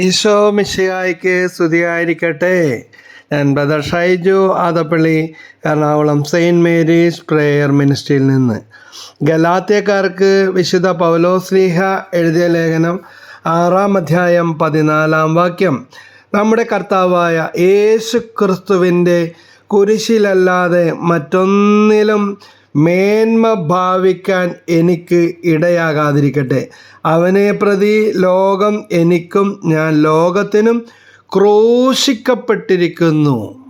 ഈശോ മിശിഹായ്ക്ക് സ്തുതിയായിരിക്കട്ടെ. ഞാൻ brother Shaiju Adappally Ernakulam saint Mary's prayer മിനിസ്ട്രിയിൽ നിന്ന്. ഗലാത്യക്കാർക്ക് വിശുദ്ധ പൗലോസ്ലീഹ എഴുതിയ ലേഖനം ആറാം അധ്യായം പതിനാലാം വാക്യം. നമ്മുടെ കർത്താവായ യേശു ക്രിസ്തുവിന്റെ കുരിശിലല്ലാതെ മറ്റൊന്നിലും മേന്മ ഭാവിക്കാൻ എനിക്ക് ഇടയാകാതിരിക്കട്ടെ. അവനെ പ്രതി ലോകം എനിക്കും ഞാൻ ലോകത്തിനും ക്രൂശിക്കപ്പെട്ടിരിക്കുന്നു.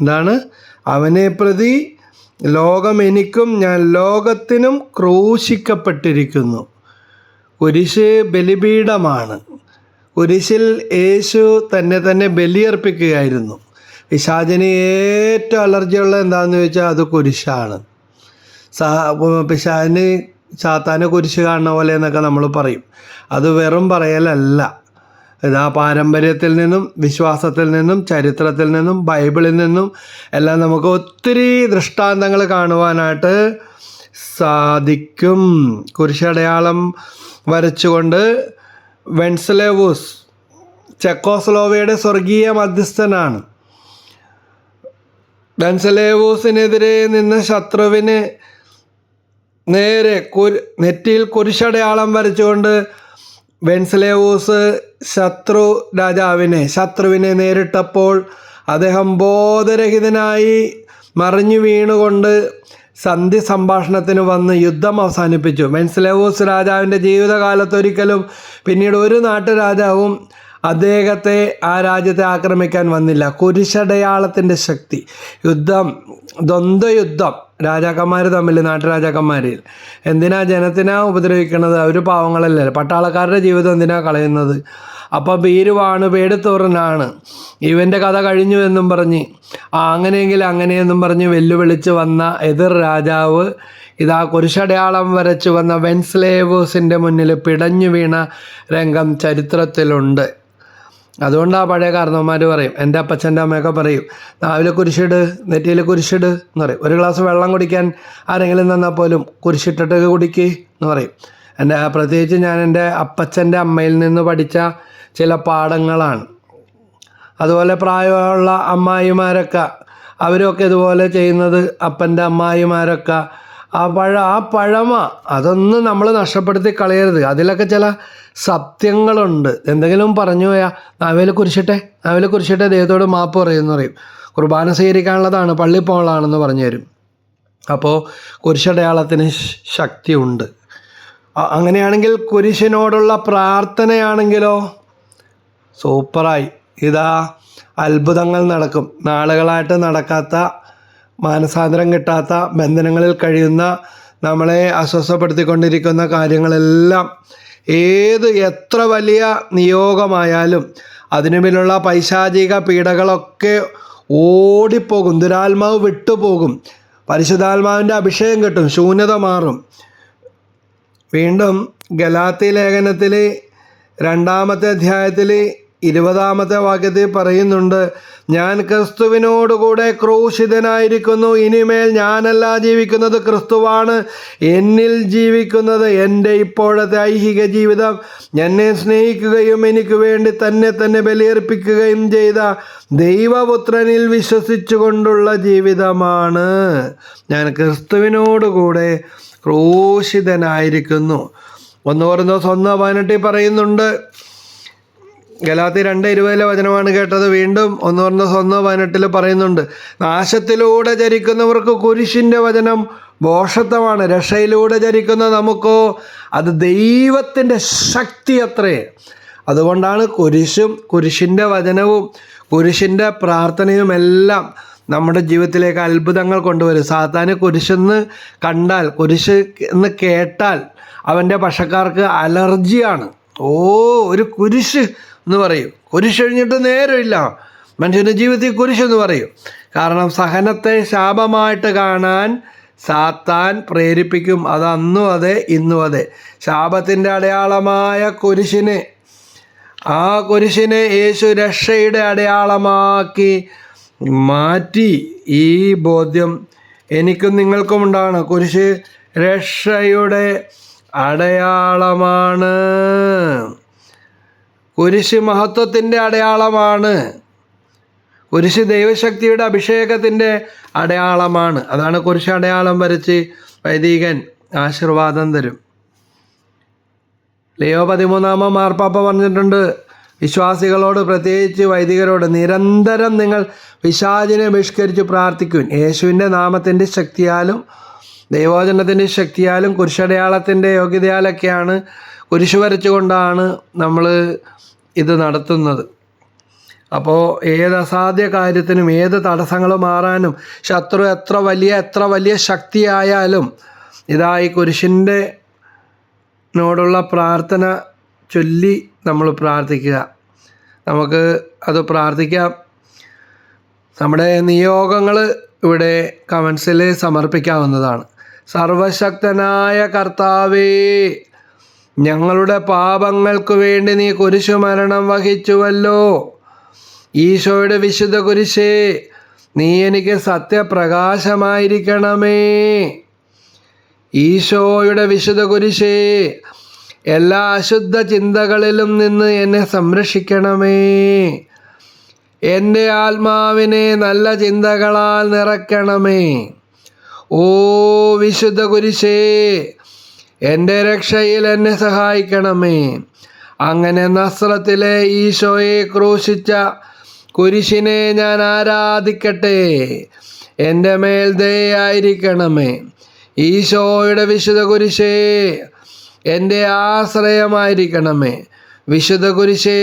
എന്താണ്? അവനെ പ്രതി ലോകം എനിക്കും ഞാൻ ലോകത്തിനും ക്രൂശിക്കപ്പെട്ടിരിക്കുന്നു. കുരിശ് ബലിപീഠമാണ്. കുരിശിൽ യേശു തന്നെ തന്നെ ബലിയർപ്പിക്കുകയായിരുന്നു. പിശാചിന് ഏറ്റവും അലർജിയുള്ള എന്താണെന്ന് ചോദിച്ചാൽ അത് കുരിശാണ്. സാ പിശാന് സാത്താനെ കുരിശ് കാണുന്ന പോലെ എന്നൊക്കെ നമ്മൾ പറയും. അത് വെറും പറയലല്ല. ഇതാ പാരമ്പര്യത്തിൽ നിന്നും വിശ്വാസത്തിൽ നിന്നും ചരിത്രത്തിൽ നിന്നും ബൈബിളിൽ നിന്നും എല്ലാം നമുക്ക് ഒത്തിരി ദൃഷ്ടാന്തങ്ങൾ കാണുവാനായിട്ട് സാധിക്കും. കുരിശടയാളം വരച്ചുകൊണ്ട് വെൻസ്ലേവൂസ് ചെക്കോസ്ലോവയുടെ സ്വർഗീയ മധ്യസ്ഥനാണ്. വെൻസലേവൂസിനെതിരെ നിന്ന് ശത്രുവിന് നേരെ നെറ്റിയിൽ കുരിശടയാളം വരച്ചുകൊണ്ട് വെൻസ്ലേവൂസ് ശത്രു രാജാവിനെ ശത്രുവിനെ നേരിട്ടപ്പോൾ അദ്ദേഹം ബോധരഹിതനായി മറിഞ്ഞു വീണുകൊണ്ട് സന്ധി സംഭാഷണത്തിന് വന്ന് യുദ്ധം അവസാനിപ്പിച്ചു. മെൻസ്ലേവൂസ് രാജാവിന്റെ ജീവിതകാലത്തൊരിക്കലും പിന്നീട് ഒരു നാട്ടുരാജാവും അദ്ദേഹത്തെ ആ രാജ്യത്തെ ആക്രമിക്കാൻ വന്നില്ല. കുരിശടയാളത്തിന്റെ ശക്തി. യുദ്ധം ദ്വന്ദ്വയുദ്ധം. രാജാക്കന്മാർ തമ്മിൽ നാട്ടുരാജാക്കന്മാരിൽ എന്തിനാ ജനത്തിനാ ഉപദ്രവിക്കണത്? അവർ പാവങ്ങളല്ലേ. പട്ടാളക്കാരുടെ ജീവിതം എന്തിനാ കളയുന്നത്? അപ്പോൾ ഭീരുവാണ് പേടിത്തോറനാണ്. ഇവന്റെ കഥ കഴിഞ്ഞു എന്നും പറഞ്ഞ് ആ അങ്ങനെയെങ്കിൽ അങ്ങനെയെന്നും പറഞ്ഞ് വെല്ലുവിളിച്ച് വന്ന എതിർ രാജാവ് ഇതാ കുരിശടയാളം വരച്ചു വന്ന വെൻസ്ലേവേഴ്സിന്റെ മുന്നിൽ പിടഞ്ഞു വീണ രംഗം ചരിത്രത്തിലുണ്ട്. അതുകൊണ്ട് ആ പഴയ കാരണവന്മാർ പറയും എന്റെ അപ്പച്ചന്റെ അമ്മയൊക്കെ പറയും രാവിലെ കുരിശിട് നെറ്റിയിൽ കുരിശിട് എന്ന് പറയും. ഒരു ഗ്ലാസ് വെള്ളം കുടിക്കാൻ ആരെങ്കിലും തന്നാൽ പോലും കുരിശിട്ടിട്ട് കുടിക്ക് എന്ന് പറയും. എന്റെ പ്രത്യേകിച്ച് ഞാൻ എന്റെ അപ്പച്ചന്റെ അമ്മയിൽ നിന്ന് പഠിച്ച ചില പാഠങ്ങളാണ്. അതുപോലെ പ്രായമുള്ള അമ്മായിമാരൊക്കെ അവരൊക്കെ ഇതുപോലെ ചെയ്യുന്നത് അപ്പന്റെ അമ്മായിമാരൊക്കെ ആ പഴ ആ പഴമ അതൊന്നും നമ്മൾ നഷ്ടപ്പെടുത്തി കളയരുത്. അതിലൊക്കെ ചില സത്യങ്ങളുണ്ട്. എന്തെങ്കിലും പറഞ്ഞു പോയാൽ നാവേൽ കുരിശിട്ടെ നാവേൽ കുരിശിട്ടെ ദൈവത്തോട് മാപ്പ് പറയുമെന്ന് പറയും. കുർബാന സ്വീകരിക്കാനുള്ളതാണ് പള്ളി പോകാനുള്ളതാണെന്ന് പറഞ്ഞു തരും. അപ്പോൾ കുരിശടയാളത്തിന് ശക്തിയുണ്ട്. അങ്ങനെയാണെങ്കിൽ കുരിശിനോടുള്ള പ്രാർത്ഥനയാണെങ്കിലോ? സൂപ്പറായി. ഇതാ അത്ഭുതങ്ങൾ നടക്കും. നാളുകളായിട്ട് നടക്കാത്ത മാനസാന്തരം കിട്ടാത്ത ബന്ധനങ്ങളിൽ കഴിയുന്ന നമ്മളെ അസ്വസ്ഥപ്പെടുത്തിക്കൊണ്ടിരിക്കുന്ന കാര്യങ്ങളെല്ലാം ഏത് എത്ര വലിയ നിയോഗമായാലും അതിനു മേലുള്ള പൈശാചിക പീഡകളൊക്കെ ഓടിപ്പോകും ദുരാത്മാവ് വിട്ടുപോകും. പരിശുദ്ധാത്മാവിന്റെ അഭിഷേകം കിട്ടും ശൂന്യത മാറും. വീണ്ടും ഗലാത്തി ലേഖനത്തിൽ രണ്ടാമത്തെ അധ്യായത്തിൽ ഇരുപതാമത്തെ വാക്യത്തിൽ പറയുന്നുണ്ട് ഞാൻ ക്രിസ്തുവിനോടുകൂടെ ക്രൂശിതനായിരിക്കുന്നു. ഇനിമേൽ ഞാനല്ല ജീവിക്കുന്നത്. ക്രിസ്തുവാണ് എന്നിൽ ജീവിക്കുന്നത്. എന്റെ ഇപ്പോഴത്തെ ഐഹിക ജീവിതം എന്നെ സ്നേഹിക്കുകയും എനിക്ക് വേണ്ടി തന്നെ തന്നെ ബലിയർപ്പിക്കുകയും ചെയ്ത ദൈവപുത്രനിൽ വിശ്വസിച്ചുകൊണ്ടുള്ള ജീവിതമാണ്. ഞാൻ ക്രിസ്തുവിനോടുകൂടെ ക്രൂശിതനായിരിക്കുന്നു. ഒന്ന് പറഞ്ഞ സ്വന്തം പതിനെട്ടിൽ പറയുന്നുണ്ട് ഗലാത്തി രണ്ട് ഇരുപതിലെ വചനമാണ് കേട്ടത്. വീണ്ടും ഒന്ന് പറഞ്ഞ സ്വന്തം പതിനെട്ടിൽ പറയുന്നുണ്ട് നാശത്തിലൂടെ ചരിക്കുന്നവർക്ക് കുരിശിന്റെ വചനം ബോഷത്വമാണ് രക്ഷയിലൂടെ ചരിക്കുന്ന നമുക്കോ അത് ദൈവത്തിന്റെ ശക്തി അത്രേ. അതുകൊണ്ടാണ് കുരിശും കുരിശിന്റെ വചനവും കുരിശിന്റെ പ്രാർത്ഥനയും എല്ലാം നമ്മുടെ ജീവിതത്തിലേക്ക് അത്ഭുതങ്ങൾ കൊണ്ടുവരും. സാത്താന് കുരിശെന്ന് കണ്ടാൽ കുരിശ് എന്ന് കേട്ടാൽ അവന്റെ പക്ഷക്കാർക്ക് അലർജിയാണ്. ഓ ഒരു കുരിശ് എന്ന് പറയും. കുരിശ് കഴിഞ്ഞിട്ട് നേരമില്ല. മനുഷ്യന്റെ ജീവിതത്തിൽ കുരിശെന്ന് പറയും. കാരണം സഹനത്തെ ശാപമായിട്ട് കാണാൻ സാത്താൻ പ്രേരിപ്പിക്കും. അത് അന്നും അതെ ഇന്നും അതെ. ശാപത്തിന്റെ അടയാളമായ കുരിശിനെ ആ കുരിശിനെ യേശു രക്ഷയുടെ അടയാളമാക്കി മാറ്റി. ഈ ബോധ്യം എനിക്കും നിങ്ങൾക്കും ഉണ്ടാണ് കുരിശ് രക്ഷയുടെ അടയാളമാണ്. കുരിശ് മഹത്വത്തിന്റെ അടയാളമാണ്. കുരിശ് ദൈവശക്തിയുടെ അഭിഷേകത്തിന്റെ അടയാളമാണ്. അതാണ് കുരിശ് അടയാളം വരച്ച് വൈദികൻ ആശീർവാദം തരും. ലിയോ പതിമൂന്നാമ മാർപ്പാപ്പ പറഞ്ഞിട്ടുണ്ട് വിശ്വാസികളോട് പ്രത്യേകിച്ച് വൈദികരോട് നിരന്തരം നിങ്ങൾ പിശാചിനെ ബഹിഷ്കരിച്ച് പ്രാർത്ഥിക്കുവിൻ. യേശുവിന്റെ നാമത്തിന്റെ ശക്തിയാലും ദൈവോചനത്തിന്റെ ശക്തിയാലും കുരിശടയാളത്തിന്റെ യോഗ്യതയാലൊക്കെയാണ് കുരിശ് വരച്ചുകൊണ്ടാണ് നമ്മൾ ഇത് നടത്തുന്നത്. അപ്പോൾ ഏത് അസാധ്യ കാര്യത്തിനും ഏത് തടസ്സങ്ങൾ മാറാനും ശത്രു എത്ര വലിയ എത്ര വലിയ ശക്തിയായാലും ഇതായി കുരിശിന്റെ നോടുള്ള പ്രാർത്ഥന ചൊല്ലി നമ്മൾ പ്രാർത്ഥിക്കുക. നമുക്ക് അത് പ്രാർത്ഥിക്കാം. നമ്മുടെ നിയോഗങ്ങൾ ഇവിടെ കമൻസിൽ സമർപ്പിക്കാവുന്നതാണ്. സർവശക്തനായ കർത്താവേ ഞങ്ങളുടെ പാപങ്ങൾക്ക് വേണ്ടി നീ കുരിശുമരണം വഹിച്ചുവല്ലോ. ഈശോയുടെ വിശുദ്ധ കുരിശേ നീ എനിക്ക് സത്യപ്രകാശമായിരിക്കണമേ. ഈശോയുടെ വിശുദ്ധ കുരിശേ എല്ലാ അശുദ്ധ ചിന്തകളിലും നിന്ന് എന്നെ സംരക്ഷിക്കണമേ. എന്റെ ആത്മാവിനെ നല്ല ചിന്തകളാൽ നിറയ്ക്കണമേ. ഓ വിശുദ്ധ കുരിശേ എന്റെ രക്ഷയിൽ എന്നെ സഹായിക്കണമേ. അങ്ങനെ നസ്രത്തിലെ ഈശോയെ ക്രൂശിച്ച കുരിശിനെ ഞാൻ ആരാധിക്കട്ടെ. എന്റെ മേൽ ദയായിരിക്കണമേ ഈശോയുടെ വിശുദ്ധ കുരിശേ എന്റെ ആശ്രയമായിരിക്കണമേ. വിശുദ്ധ കുരിശേ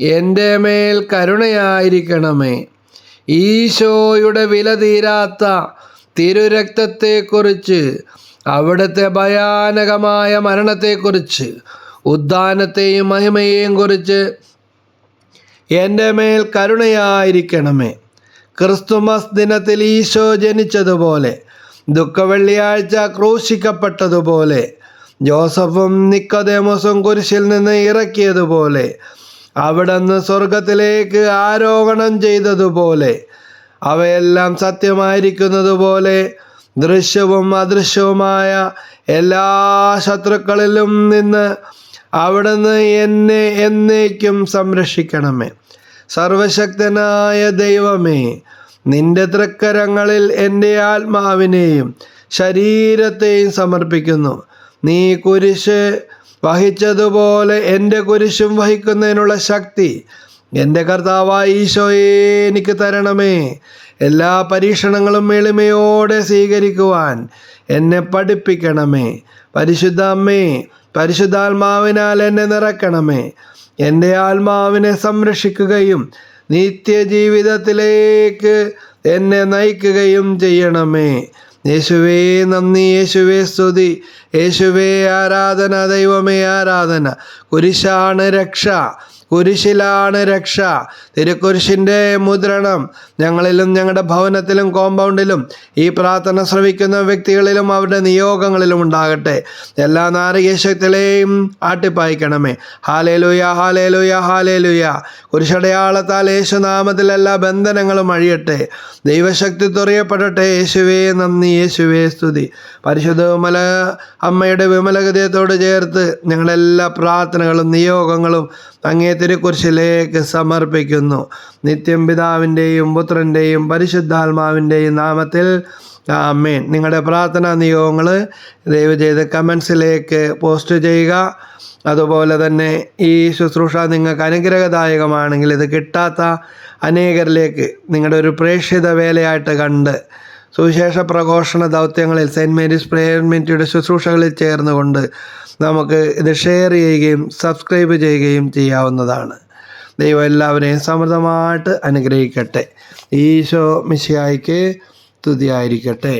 എന്റെ മേൽ കരുണയായിരിക്കണമേ. ഈശോയുടെ വില തീരാത്ത തിരുരക്തത്തെക്കുറിച്ച് അവിടുത്തെ ഭയാനകമായ മരണത്തെക്കുറിച്ച് ഉദ്ധാനത്തെയും മഹിമയെയും കുറിച്ച് എന്റെ മേൽ കരുണയായിരിക്കണമേ. ക്രിസ്തുമസ് ദിനത്തിൽ ഈശോ ജനിച്ചതുപോലെ ദുഃഖവെള്ളിയാഴ്ച ക്രൂശിക്കപ്പെട്ടതുപോലെ ജോസഫും നിക്കോദേമോസും കുരിശിൽ നിന്ന് ഇറക്കിയതുപോലെ അവിടുന്ന് സ്വർഗത്തിലേക്ക് ആരോഹണം ചെയ്തതുപോലെ അവയെല്ലാം സത്യമായിരിക്കുന്നത് പോലെ ദൃശ്യവും അദൃശ്യവുമായ എല്ലാ ശത്രുക്കളിലും നിന്ന് അവിടുന്ന് എന്നെ എന്നേക്കും സംരക്ഷിക്കണമേ. സർവശക്തനായ ദൈവമേ നിന്റെ തൃക്കരങ്ങളിൽ എന്റെ ആത്മാവിനെയും ശരീരത്തെയും സമർപ്പിക്കുന്നു. നീ കുരിശ് വഹിച്ചതുപോലെ എന്റെ കുരിശും വഹിക്കുന്നതിനുള്ള ശക്തി എന്റെ കർത്താവായ ഈശോയെ എനിക്ക് തരണമേ. എല്ലാ പരീക്ഷണങ്ങളും എളിമയോടെ സ്വീകരിക്കുവാൻ എന്നെ പഠിപ്പിക്കണമേ. പരിശുദ്ധ അമ്മേ പരിശുദ്ധാത്മാവിനാൽ എന്നെ നിറക്കണമേ എന്റെ ആത്മാവിനെ സംരക്ഷിക്കുകയും നിത്യജീവിതത്തിലേക്ക് എന്നെ നയിക്കുകയും ചെയ്യണമേ. യേശുവേ നന്ദി. യേശുവേ സ്തുതി. യേശുവേ ആരാധന. ദൈവമേ ആരാധന. കുരിശാണ് രക്ഷ. കുരിശിലാണ് രക്ഷ. തിരുക്കുരിശിന്റെ മുദ്രണം ഞങ്ങളിലും ഞങ്ങളുടെ ഭവനത്തിലും കോമ്പൗണ്ടിലും ഈ പ്രാർത്ഥന ശ്രവിക്കുന്ന വ്യക്തികളിലും അവരുടെ നിയോഗങ്ങളിലും ഉണ്ടാകട്ടെ. എല്ലാ നാരികേശത്തിലെയും ആട്ടിപ്പായിക്കണമേ. ഹാലേലുയ ഹാലേലുയ ഹാലേലുയ കുരിശടയാളത്താൽ യേശുനാമത്തിൽ എല്ലാ ബന്ധനങ്ങളും അഴിയട്ടെ. ദൈവശക്തി തുറയപ്പെടട്ടെ. യേശുവേ നന്ദി. യേശുവേ സ്തുതി. പരിശുദ്ധ വിമല അമ്മയുടെ വിമലഗതയത്തോട് ചേർത്ത് ഞങ്ങളെല്ലാ പ്രാർത്ഥനകളും നിയോഗങ്ങളും അങ്ങേ തിരുക്കുരിശിലേക്ക് സമർപ്പിക്കുന്നു. നിത്യം പിതാവിന്റെയും പുത്രന്റെയും പരിശുദ്ധാത്മാവിന്റെയും നാമത്തിൽ ആമേൻ. നിങ്ങളുടെ പ്രാർത്ഥനാ നിയോഗങ്ങൾ ദയവ് ചെയ്ത് കമൻസിലേക്ക് പോസ്റ്റ് ചെയ്യുക. അതുപോലെ തന്നെ ഈ ശുശ്രൂഷ നിങ്ങൾക്ക് അനുഗ്രഹദായകമാണെങ്കിൽ ഇത് കിട്ടാത്ത അനേകരിലേക്ക് നിങ്ങളുടെ ഒരു പ്രേക്ഷിത വേലയായിട്ട് കണ്ട് സുവിശേഷ പ്രഘോഷണ ദൗത്യങ്ങളിൽ സെന്റ് മേരീസ് പ്രേയർ മിനിറ്റിയുടെ ശുശ്രൂഷകളിൽ ചേർന്നുകൊണ്ട് നമുക്ക് ഇത് ഷെയർ ചെയ്യുകയും സബ്സ്ക്രൈബ് ചെയ്യുകയും ചെയ്യാവുന്നതാണ്. ദൈവം എല്ലാവരെയും സമൃദ്ധമായിട്ട് അനുഗ്രഹിക്കട്ടെ. ഈശോ മിശിയായിക്ക് തുതിയായിരിക്കട്ടെ